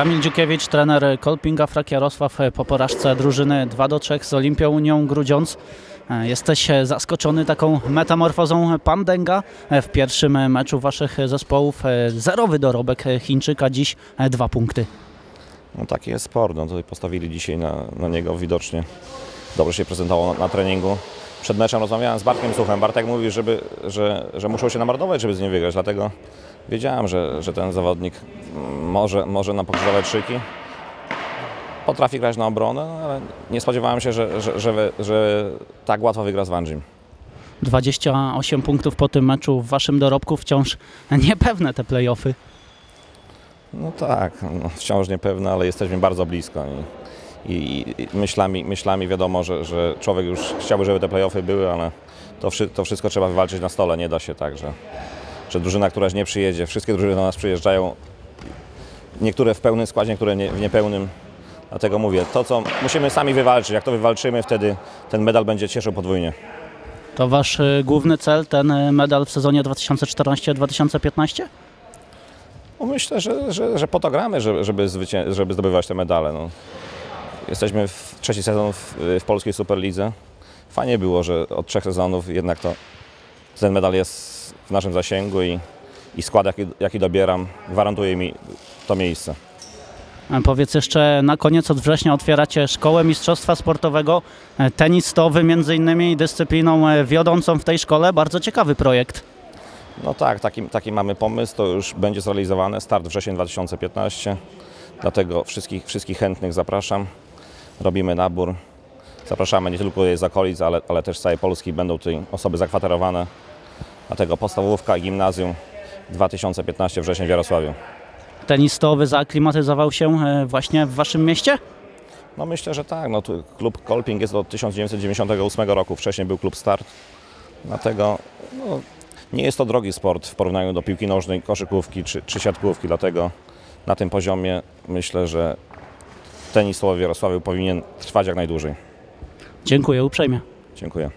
Kamil Dziukiewicz, trener Kolpinga Frak Jarosław po porażce drużyny 2 do 3 z Olimpią Unią Grudziądz. E, Jesteś zaskoczony taką metamorfozą Pandęga w pierwszym meczu waszych zespołów. E, Zerowy dorobek Chińczyka, dziś e, dwa punkty. No taki jest sport, no tutaj postawili dzisiaj na, na niego widocznie. Dobrze się prezentował na, na treningu. Przed meczem rozmawiałem z Bartkiem Suchem. Bartek mówi, żeby, że, że muszą się namarnować, żeby z nim wygrać, dlatego wiedziałem, że, że ten zawodnik może, może nam pokazywać szyki. Potrafi grać na obronę, no, ale nie spodziewałem się, że, że, że, że tak łatwo wygra z Wanjim. 28 punktów po tym meczu w waszym dorobku, wciąż niepewne te playoffy. No tak, no, wciąż niepewne, ale jesteśmy bardzo blisko. I, i, i myślami, myślami wiadomo, że, że człowiek już chciałby, żeby te playoffy były, ale to, wszy, to wszystko trzeba wywalczyć na stole. Nie da się tak, że, że drużyna, któraś nie przyjedzie, wszystkie drużyny do nas przyjeżdżają, niektóre w pełnym składzie, niektóre nie, w niepełnym. Dlatego mówię, to co musimy sami wywalczyć, jak to wywalczymy, wtedy ten medal będzie cieszył podwójnie. To wasz e, główny cel, ten e, medal w sezonie 2014-2015? No myślę, że, że, że po to gramy, żeby, żeby, zwycię- żeby zdobywać te medale. No. Jesteśmy w trzeci sezon w, w polskiej Superlidze. Fajnie było, że od trzech sezonów jednak to, ten medal jest w naszym zasięgu i, i skład, jaki, jaki dobieram, gwarantuje mi to miejsce. Powiedz jeszcze na koniec, od września otwieracie szkołę mistrzostwa sportowego. E, Tenis stołowy między innymi dyscypliną e, wiodącą w tej szkole. Bardzo ciekawy projekt. No tak, taki, taki mamy pomysł, to już będzie zrealizowane. Start wrzesień 2015, dlatego wszystkich, wszystkich chętnych zapraszam. Robimy nabór. Zapraszamy nie tylko z okolic, ale, ale też z całej Polski będą tutaj osoby zakwaterowane. Dlatego podstawówka i gimnazjum 2015 wrzesień w Jarosławiu. Tenis stołowy zaaklimatyzował się e, właśnie w waszym mieście? No myślę, że tak. No, klub Kolping jest od 1998 roku. Wcześniej był klub Start. Dlatego no, nie jest to drogi sport w porównaniu do piłki nożnej, koszykówki czy, czy siatkówki. Dlatego na tym poziomie myślę, że tenis w Jarosławiu powinien trwać jak najdłużej. Dziękuję uprzejmie. Dziękuję.